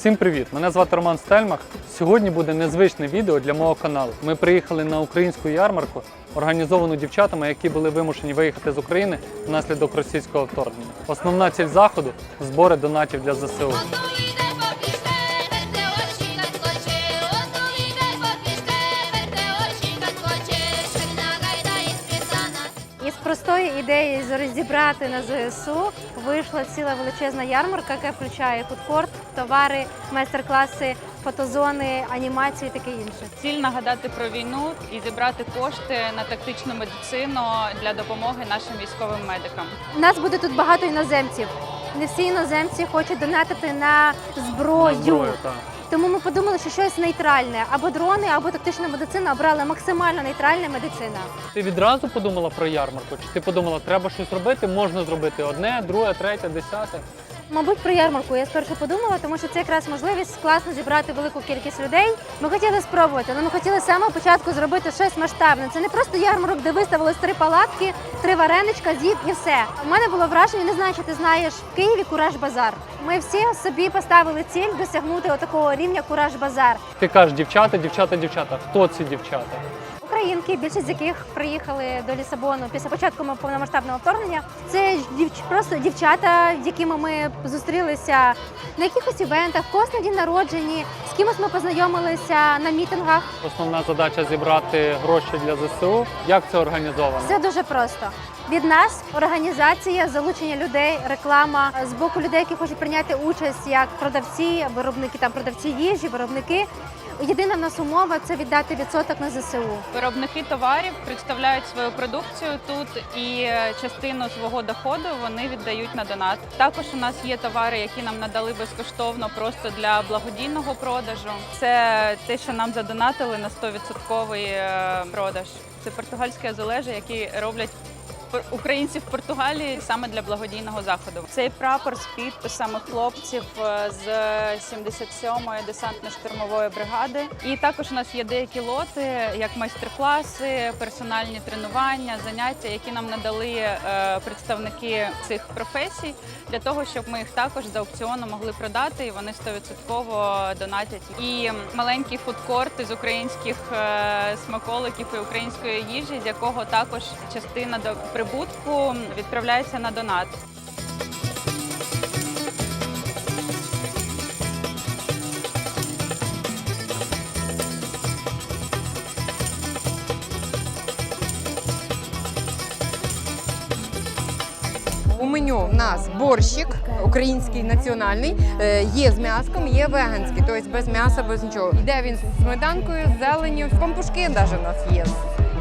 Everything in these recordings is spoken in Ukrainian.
Всім привіт! Мене звати Роман Стельмах. Сьогодні буде незвичне відео для мого каналу. Ми приїхали на українську ярмарку, організовану дівчатами, які були вимушені виїхати з України внаслідок російського вторгнення. Основна ціль заходу збори донатів для ЗСУ. Простої ідеї розібрати на ЗСУ вийшла ціла величезна ярмарка, яка включає фудкорт, товари, майстер-класи, фотозони, анімації і таке інше. Ціль нагадати про війну і зібрати кошти на тактичну медицину для допомоги нашим військовим медикам. У нас буде тут багато іноземців. Не всі іноземці хочуть донатити на зброю. На зброю, так. Тому ми подумали, що щось нейтральне або дрони, або тактична медицина обрали максимально нейтральна медицина. Ти відразу подумала про ярмарку? Чи ти подумала, треба щось робити, можна зробити одне, друге, третє, десяте? Мабуть, про ярмарку я спершу подумала, тому що це якраз можливість класно зібрати велику кількість людей. Ми хотіли спробувати, але ми хотіли самого початку зробити щось масштабне. Це не просто ярмарок, де виставили три палатки, три вареничка, з'їв і все. У мене було враження, не знаю, чи ти знаєш в Києві Кураж Базар. Ми всі собі поставили ціль досягнути отакого рівня Кураж Базар. Ти кажеш, дівчата, дівчата, дівчата. Хто ці дівчата? Українки, більшість з яких приїхали до Лісабону після початку повномасштабного вторгнення. Це дівч... просто дівчата, з якими ми зустрілися на якихось івентах, когось на день народженні, з кимось ми познайомилися на мітингах. Основна задача зібрати гроші для ЗСУ. Як це організовано? Все дуже просто. Від нас організація, залучення людей, реклама з боку людей, які хочуть прийняти участь як продавці, виробники там продавці їжі, виробники. Єдина в нас умова це віддати відсоток на ЗСУ. Виробники товарів представляють свою продукцію тут і е, частину свого доходу вони віддають на донат. Також у нас є товари, які нам надали безкоштовно просто для благодійного продажу. Це те, що нам задонатили на 100% е, продаж. Це португальські азулежі, які роблять пор- українці в Португалії саме для благодійного заходу. Цей прапор з підписами хлопців е, з 77-ї десантно-штурмової бригади. І також у нас є деякі лоти, як майстер-класи, персональні тренування, заняття, які нам надали е, представники цих професій, для того, щоб ми їх також за аукціону могли продати, і вони 100% донатять. І маленький фудкорт із українських е, смаколиків і української їжі, з якого також частина до прибутку відправляється на донат. У меню в нас борщик, український національний, е, є з м'яском, є веганський, тобто без м'яса, без нічого. Йде він з сметанкою, з зеленню, пампушки навіть у нас є.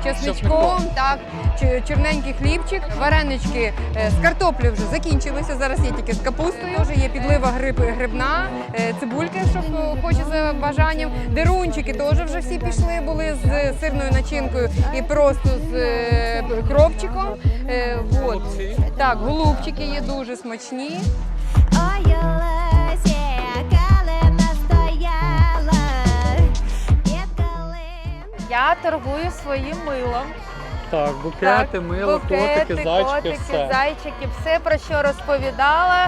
Чесничком, так, чорненький хлібчик, варенички е, з картоплею вже закінчилися. Зараз є тільки з капустою. Теж є підлива гриб, грибна, е, цибулька, що е, хоче за бажанням. Дерунчики теж вже всі пішли, були з сирною начинкою і просто з кропчиком. От. Голубці. Так, голубчики є дуже смачні. Я торгую своїм милом. Так, букети, мило, котики, зайчики, котики, все. зайчики, все про що розповідала,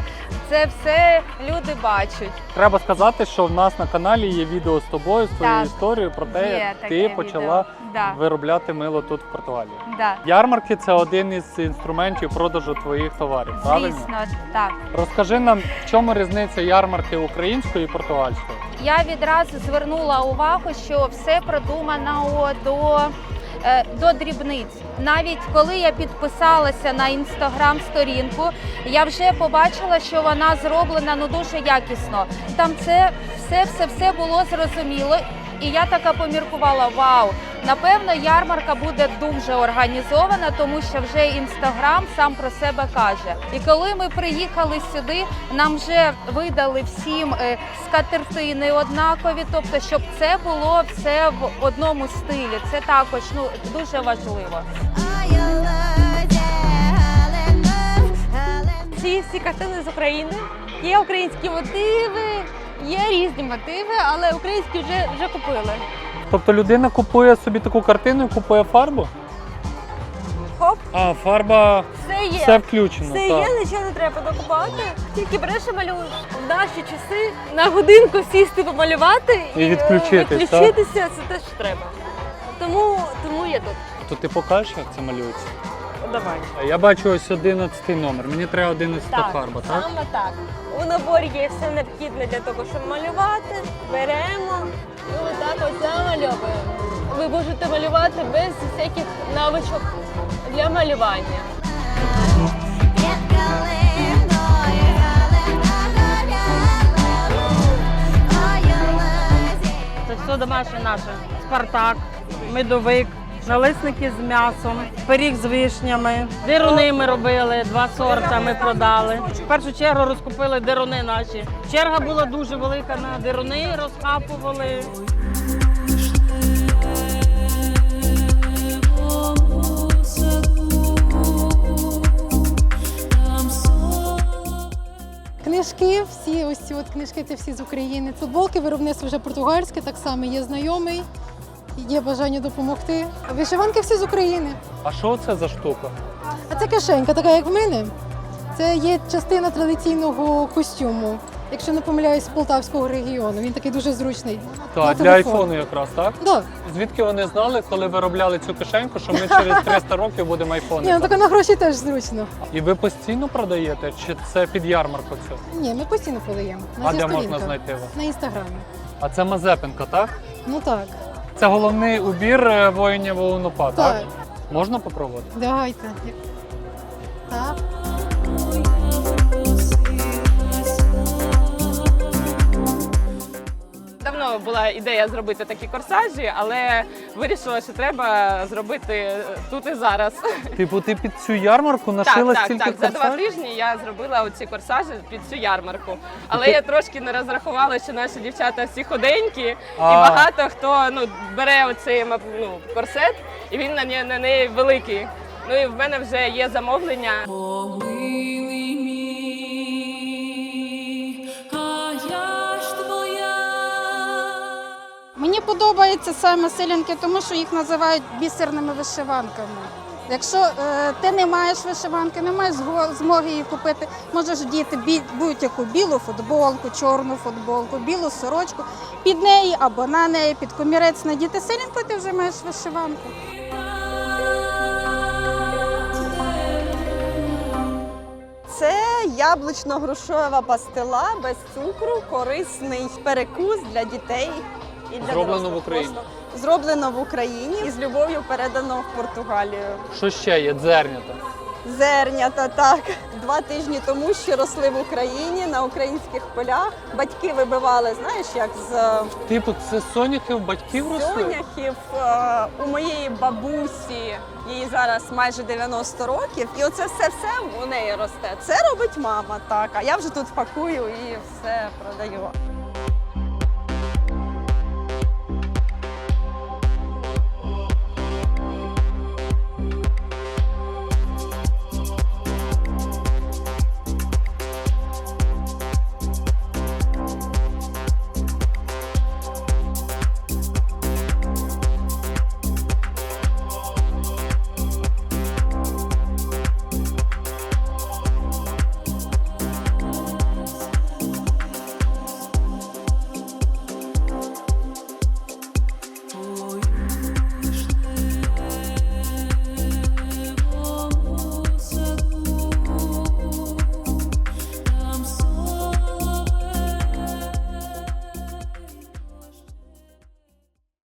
це все люди бачать. Треба сказати, що в нас на каналі є відео з тобою, з твоєю історією про те, як ти почала Да, виробляти мило тут в Португалії. да. Ярмарки це один із інструментів продажу твоїх товарів. Правильно? Звісно, так. Розкажи нам, в чому різниця ярмарки української і португальської? Я відразу звернула увагу, що все продумано до, е, до дрібниць. Навіть коли я підписалася на інстаграм-сторінку, я вже побачила, що вона зроблена ну дуже якісно. Там це все, все, все було зрозуміло. І я така поміркувала: вау, напевно, ярмарка буде дуже організована, тому що вже інстаграм сам про себе каже. І коли ми приїхали сюди, нам вже видали всім е, скатертини однакові, тобто, щоб це було все в одному стилі. Це також ну дуже важливо. Ці всі картини з України. Є українські мотиви, є різні мотиви, але українські вже, вже купили. Тобто людина купує собі таку картину і купує фарбу? Хоп, А, фарба Все є. все включено. Все так. є, нічого не треба докупати. Тільки береш і малюєш. В наші часи на годинку сісти помалювати І е, відключитись, відключитися це те, що треба. Тому, тому я тут. То ти покажеш, як це малюється? Давай. Я бачу ось 11 номер. Мені треба 11 Так, фарба, так? саме так. У наборі є все необхідне для того, щоб малювати. Беремо і отак ось замальовуємо. Ви можете малювати без всяких навичок для малювання. Це все домашнє наше. Спартак, медовик, налисники з м'ясом, пиріг з вишнями. Дируни ми робили, два сорта ми продали. В першу чергу розкупили дируни наші. Черга була дуже велика на дируни, розхапували. Книжки, всі ось ці от книжки, це всі з України. Футболки, виробництво вже португальське, так само є знайомий, є бажання допомогти. Вишиванки всі з України. А що це за штука? А це кишенька, така як в мене. Це є частина традиційного костюму. Якщо не помиляюсь, з полтавського регіону. Він такий дуже зручний. Так, На для айфону якраз, так? Да. Звідки вони знали, коли виробляли цю кишеньку, що ми через 300 років будемо айфони? Ні, ну так на гроші теж зручно. І ви постійно продаєте, чи це під ярмарку це? Ні, ми постійно продаємо. У нас А де сторінка. можна знайти вас? На інстаграмі. А це Мазепенко, так? Ну так. Це головний убір е, воїнів ОУНУПА, так? Так. Можна попробувати? Давайте. Так. Була ідея зробити такі корсажі, але вирішила, що треба зробити тут і зараз. Типу, ти під цю ярмарку нашила так, так, стільки так. За два тижні я зробила оці корсажі під цю ярмарку. Але Ти- я трошки не розрахувала, що наші дівчата всі худенькі, і А. багато хто ну, бере оцей ма- ну, корсет, і він на, не- на неї великий. Ну і в мене вже є замовлення. Мені подобаються саме селянки, тому що їх називають бісерними вишиванками. Якщо е, ти не маєш вишиванки, не маєш змоги її купити, можеш діти бі- будь-яку білу футболку, чорну футболку, білу сорочку, під неї або на неї, під комірець надіти селянку, ти вже маєш вишиванку. Це яблучно-грушова пастила без цукру, корисний перекус для дітей і для Зроблено дорослих. в Україні. Просто Зроблено в Україні і з любов'ю передано в Португалію. Що ще є? Дзернята. Зернята так два тижні тому, що росли в Україні на українських полях. Батьки вибивали, знаєш, як з Типу, це соняхи в батьків росли? соняхів. Е, У моєї бабусі їй зараз майже 90 років, і оце все все у неї росте. Це робить мама, так. А я вже тут пакую і все продаю.